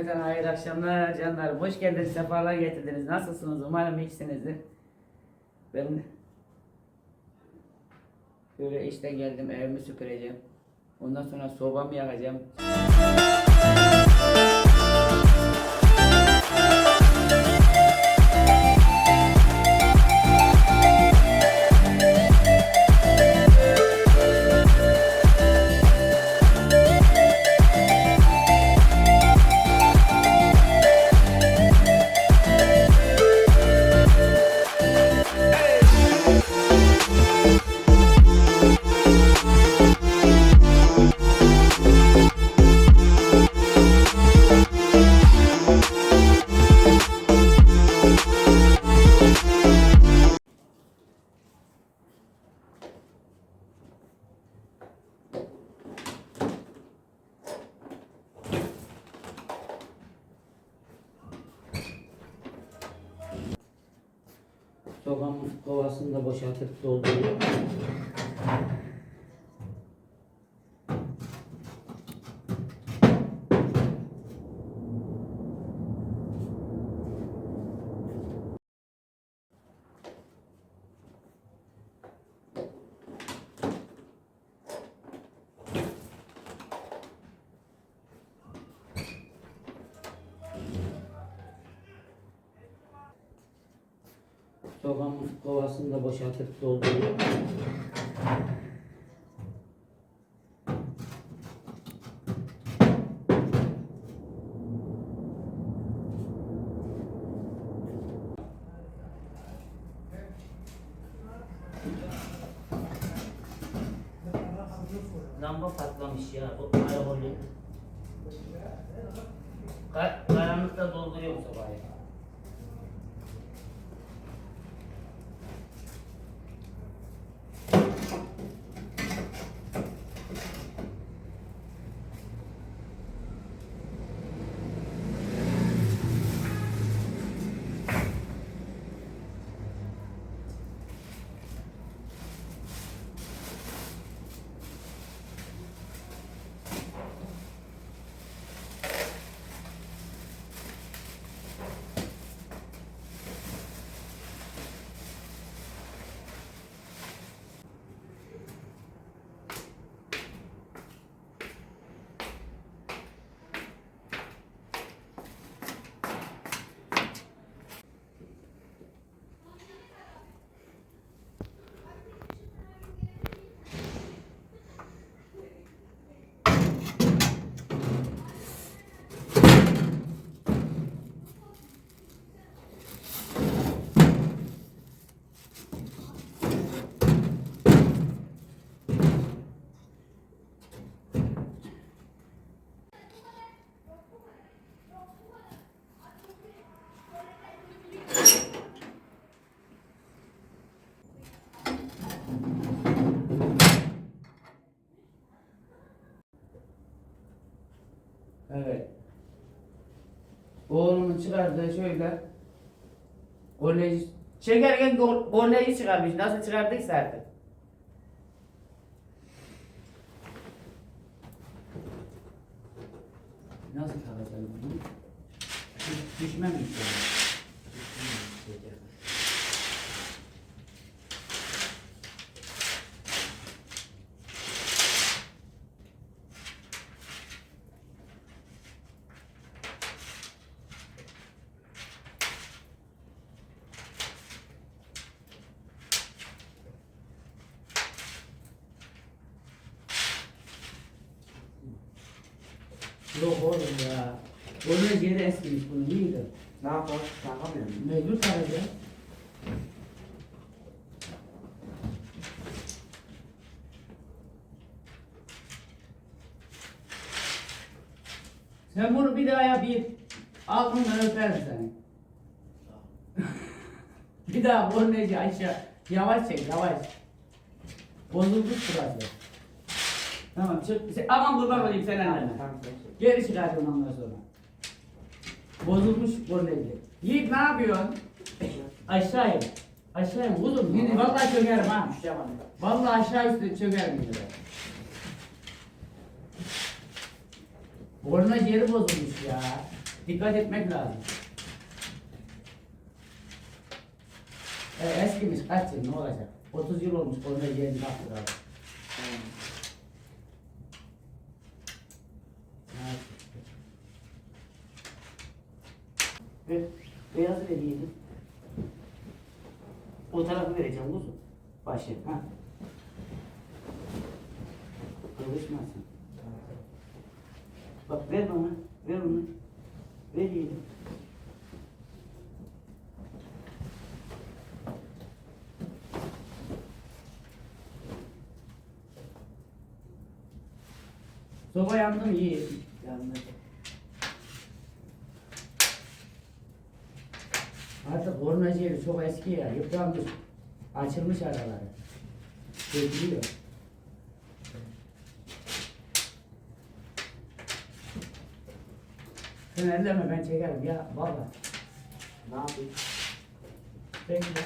Cümleten hayırlı akşamlar canlarım. Hoş geldiniz, sefalar getirdiniz. Nasılsınız? Umarım iyisinizdir. Ben böyle işten geldim, evimi süpüreceğim. Ondan sonra sobamı yakacağım. Sobamın kovasını da boşaltıp dolduruyorum. Sobamın kovasını da boşaltıp dolduruyorum. Evet. Oğlumun çıkardığı şöyle koleji çekerken koleji çıkarmış. Nasıl çıkardıysa artık. Nasıl takacağım bunu? Düş- Düşmem istiyorum. Yok oğlum ya. Kolej yeri eskimiş bunun. Neydi? Ne yapalım? Takamıyorum. Mecbur takacağım. Sen bunu bir daha yap bir altından öperim seni. bir daha korneci aşağı. Yavaş çek yavaş. Bozulmuş burası. Tamam çık. Aman kurban olayım sen annene. Geri çıkartın ondan sonra. Bozulmuş korneci. Yiğit ne yapıyorsun? Aşağı in. Aşağı in. Kuzum yine vallahi çökerim ha. Anne. Vallahi aşağı üstü çökerim yine. de. Borna yeri bozulmuş ya. Dikkat etmek lazım. E, eskimiş kaç yıl ne olacak? 30 yıl olmuş borna yerini baktılar. Ver, beyazı vereyim. O tarafı vereceğim kuzum. Başı, ha. Kırışmasın. Bak ver bana, ver onu. Ver yiyelim. Soba yandı mı इसको वैस किया ये तो हम आचरण में चार डाला है। तो ठीक है। फिर अंदर में मैं चेक कर दिया बहुत बात। हाँ ना भी ठीक है।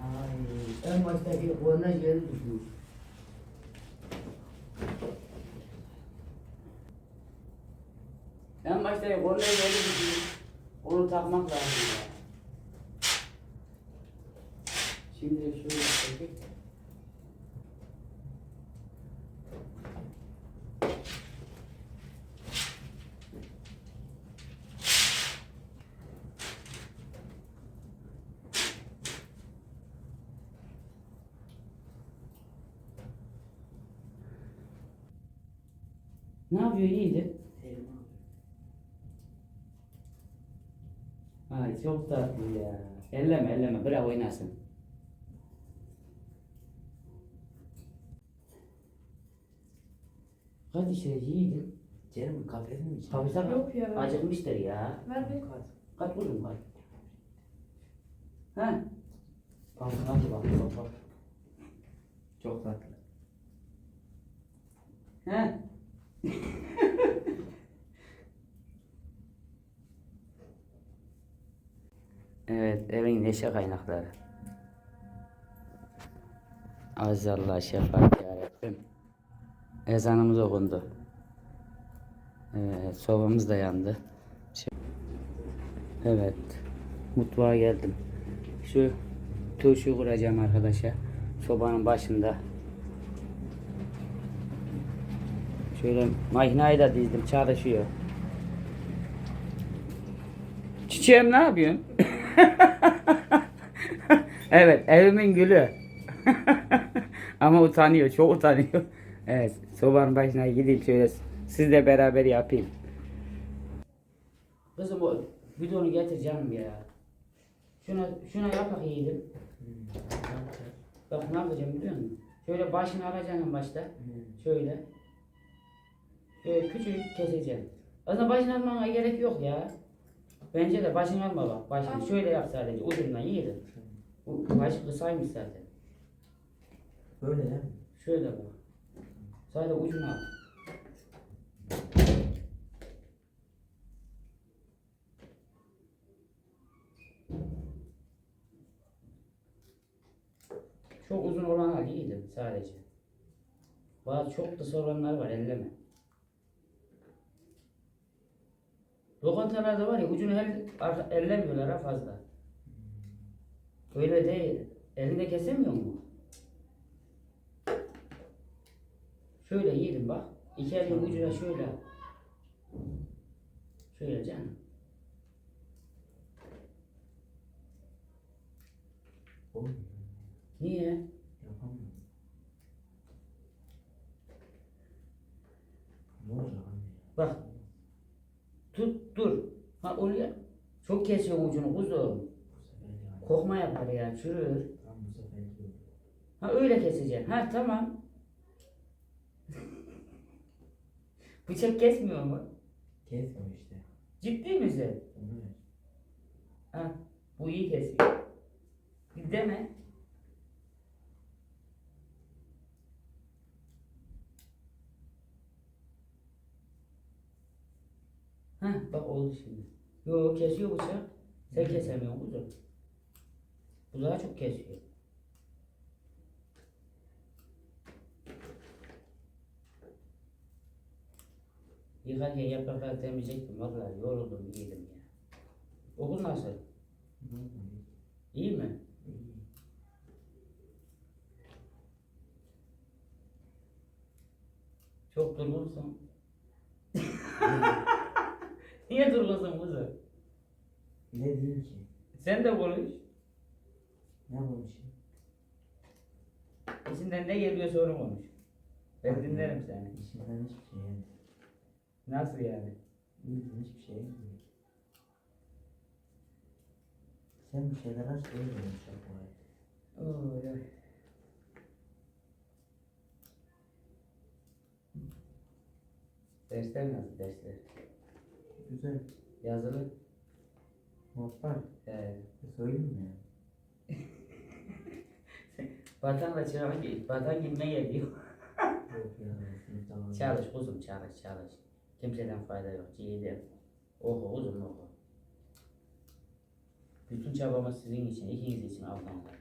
हाँ ये तब मस्त है कि वो ना ये दूसरी Takmak lazım ya. Şimdi şöyle çekip. Ne yapıyor iyiydi? Çok tatlı ya. Elleme elleme bırak oynasın. Hadi şey yiğidim. Canım kafesin mi? Tabii tabii. Yok ya. Acıkmıştır ya. Ver bir. Kaç vurdum kaç. Ha? Bak nasıl bak bak bak. Çok tatlı. He? evet, evin neşe kaynakları. Aziz Allah şefaat yarabbim. Ezanımız okundu. Evet, sobamız da yandı. Evet, mutfağa geldim. Şu turşu kuracağım arkadaşa. Sobanın başında. Şöyle makinayı da dizdim çalışıyor. Çiçeğim ne yapıyorsun? evet evimin gülü. Ama utanıyor çok utanıyor. Evet sobanın başına gideyim şöyle sizle beraber yapayım. Kızım o bidonu getir canım ya. Şuna şuna yap bakayım. Bak ne yapacağım biliyor musun? Şöyle başını alacaksın başta. Şöyle. Şöyle küçük keseceğim. Aslında başını almana gerek yok ya. Bence de başını alma bak. Başını şöyle yap sadece. Ucundan yiyelim. Bu baş kısaymış zaten. Böyle mi? Şöyle bak. Sadece ucunu al. Çok uzun olan al iyiydi sadece. Bazı çok kısa olanlar var elleme. Lokantalarda var ya ucunu el, ar- ellemiyorlar ha fazla. Öyle değil. Elinde kesemiyor mu? Şöyle yiyelim bak. İki elin ucuna şöyle. Şöyle canım. Olmuyor. Niye? Yapamıyorum. Ne olacak anne? Bak. Tut dur. Ha oraya. Çok kesiyor ucunu kuzum. Yani. Kokma yapar ya çürür. Tam bu sefer. Ha öyle keseceksin. Ha tamam. Bıçak kesmiyor mu? Kesmiyor işte. Ciddi misin? Ver. Ha bu iyi kesiyor. Deme. Ha bak oldu şimdi. Yo kesiyor bıçak. Sen kesemiyorsun kuzum. Bu daha çok kesiyor. Yıkarken yaprakları temizleyecektim. Vallahi yoruldum, yedim ya. Okul nasıl? İyi mi? Çok durgunsun. Niye durgunsun kızım? Ne diyeyim ki? Sen de konuş. Ne konuşayım? İçinden ne geliyorsa onu konuş. Ben dinlerim seni. İşimden hiçbir şey yani. Nasıl yani? Bildiğin hiçbir şey yok. Sen bir şeyler aç öyle konuşacak bu hayat. Oy oy. Dersler nasıl dersler? Güzel. Yazılı. Notlar. Ee, E, Söyleyeyim mi? Vatanla çırağa gel. Vatan gitme geliyor. Çalış kuzum çalış çalış. Kimseden fayda yok. Ciğerde. Oku kuzum oku. Bütün çabamız sizin için, ikiniz için Afganlar.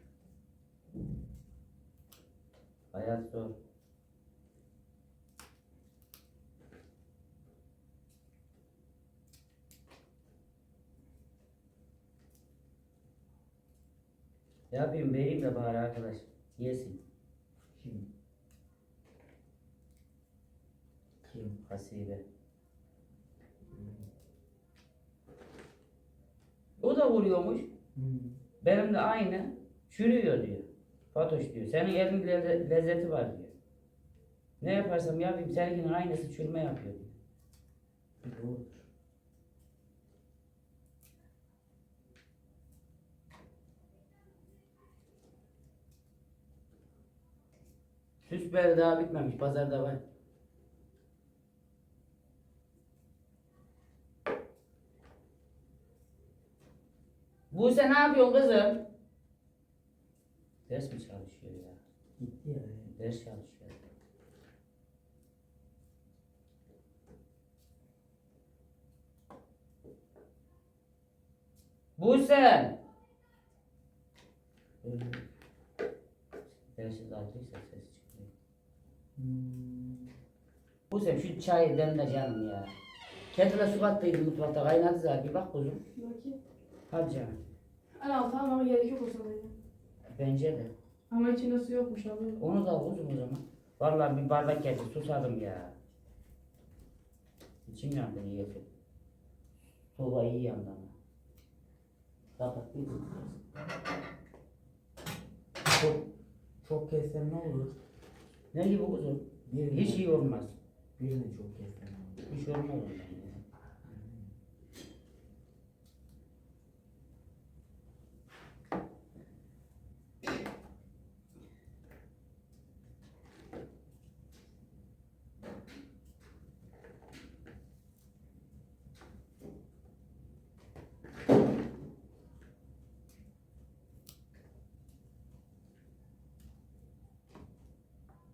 Hayat zor. Ne yapayım vereyim de bari arkadaş. Yesin. Kim? Kim? Hasibe. O da vuruyormuş. Hmm. Benim de aynı. Çürüyor diyor. Fatoş diyor. Senin elin lezze- lezzeti var diyor. Ne yaparsam yapayım seninkinin aynısı çürüme yapıyor diyor. Doğrudur. Süs biberi daha bitmemiş. Pazarda var. Buse ne yapıyorsun kızım? Ders mi çalışıyor ya? Gitti ya. Ders çalışıyor. Buse! Ses çıkmıyor. Hmm. Buse şu çayı demle canım ya. Kendine su kattıydı mutfakta kaynadı zaten bir bak kuzum. Bakayım. Hadi canım. En altı almama gerek yok o zaman. Bence de. Ama içinde su yokmuş abi. Onu da al kuzum o zaman. Vallahi bir bardak geldi susadım ya. İçim yandı niyeti. Soba iyi yandı ama. Kapat bir dur. Çok, çok kessem ne olur? Ne gibi kuzum? Birini, Hiç iyi olmaz. Birini çok olur? Hiç olmaz ondan ya.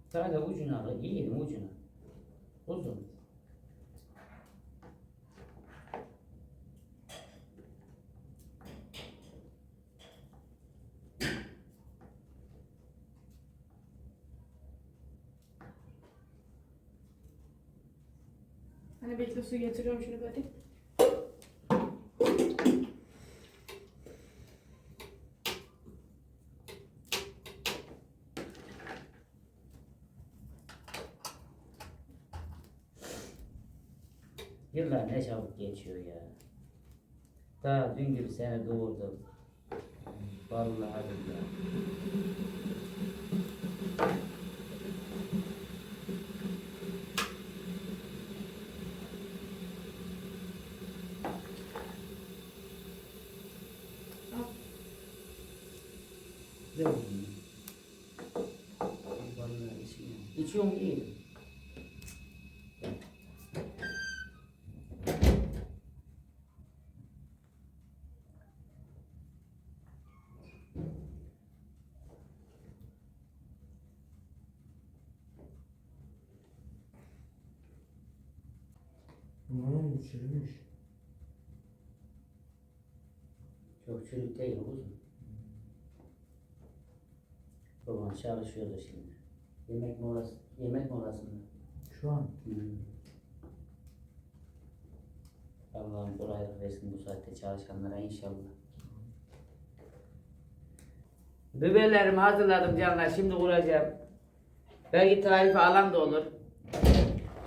Sadece ucuna al. İyiydim ucuna. Uzun. Hani bekle su getiriyorum şunu hadi. Yıllar ne çabuk geçiyor ya. Daha dün gibi seni doğurdum. Vallahi billahi. Al. Ver çürümüş. Çok çürük değil kuzum. Baban çalışıyordu şimdi. Yemek molası, yemek molasında. Şu an Hmm. Allah'ım kolaylık versin bu saatte çalışanlara inşallah. Biberlerimi hazırladım canlar. Şimdi vuracağım. Belki tarifi alan da olur.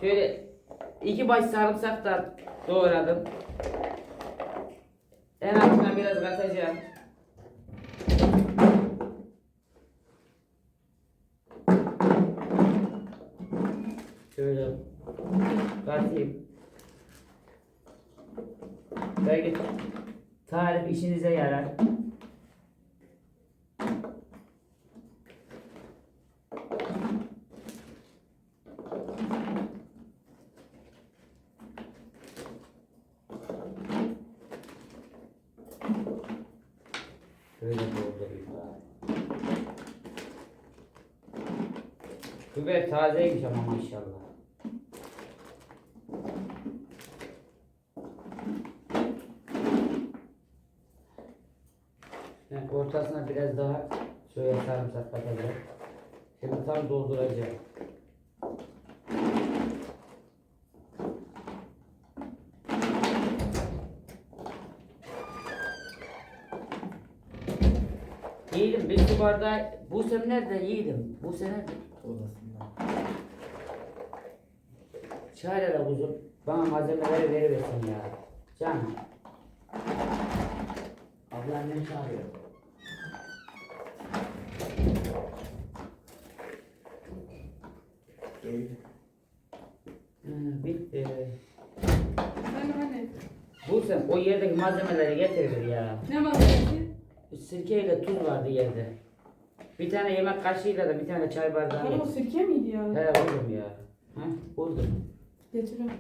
Şöyle iki baş sarımsaktan doğradım. En altına biraz katacağım. Şöyle katayım. Belki tarif işinize yarar. Şöyle doldurayım. Biber tazeymiş ama maşallah. Yani ortasına biraz daha şöyle sarımsak katacağım. Şimdi tam dolduracağım. Bardağı bu sene nerede yiğidim? Bu sene Odasında. çare de kuzum. Bana malzemeleri veriversin ya. Canım. Abla annem çağırıyor. Hı, bitti. Ben anne. Bu sen o yerdeki malzemeleri getirir ya. Ne var belki? Sirkeyle tuz vardı yerde. Bir tane yemek kaşığıyla da bir tane çay bardağı Hani o sirke miydi ya? He vurdum ya. Ha vurdum. Getiriyorum.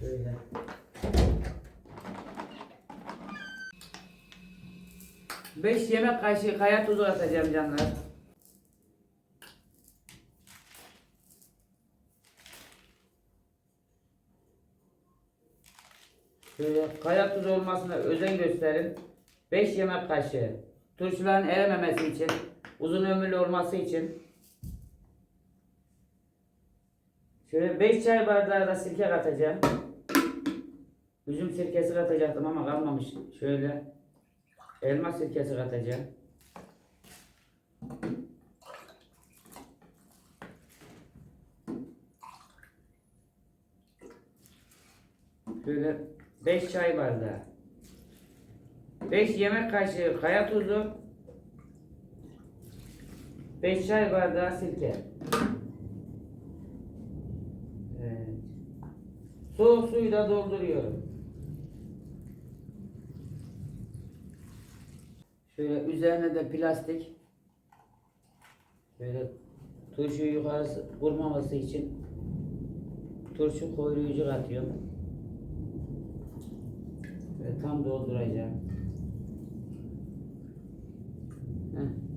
Şöyle. Beş yemek kaşığı kaya tuzu atacağım canlar. Şöyle kaya tuzu olmasına özen gösterin. 5 yemek kaşığı. Turşuların erememesi için, uzun ömürlü olması için. Şöyle 5 çay bardağı da sirke katacağım. Üzüm sirkesi katacaktım ama kalmamış. Şöyle elma sirkesi katacağım. Şöyle 5 çay bardağı. 5 yemek kaşığı kaya tuzu. 5 çay bardağı sirke. Evet. Soğuk suyu da dolduruyorum. Şöyle üzerine de plastik. Şöyle turşu yukarısı vurmaması için turşu koruyucu katıyorum. Ve tam dolduracağım. Heh.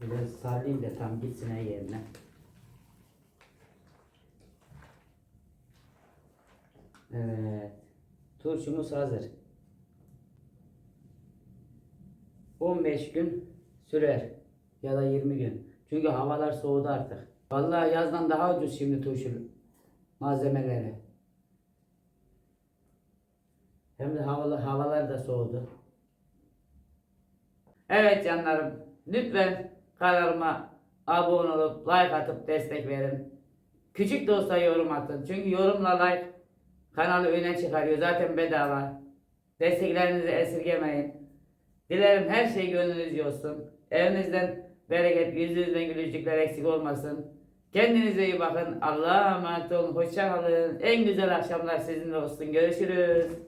Biraz sallayayım da tam gitsin her yerine. Evet. Turşumuz hazır. 15 gün sürer. Ya da 20 gün. Çünkü havalar soğudu artık. Vallahi yazdan daha ucuz şimdi turşu malzemeleri. Hem de havalar, havalar da soğudu. Evet canlarım. Lütfen kanalıma abone olup like atıp destek verin. Küçük de olsa yorum atın. Çünkü yorumla like kanalı öne çıkarıyor. Zaten bedava. Desteklerinizi esirgemeyin. Dilerim her şey gönlünüzce olsun. Evinizden bereket, yüzünüzden gülücükler eksik olmasın. Kendinize iyi bakın. Allah'a emanet olun. Hoşça kalın. En güzel akşamlar sizinle olsun. Görüşürüz.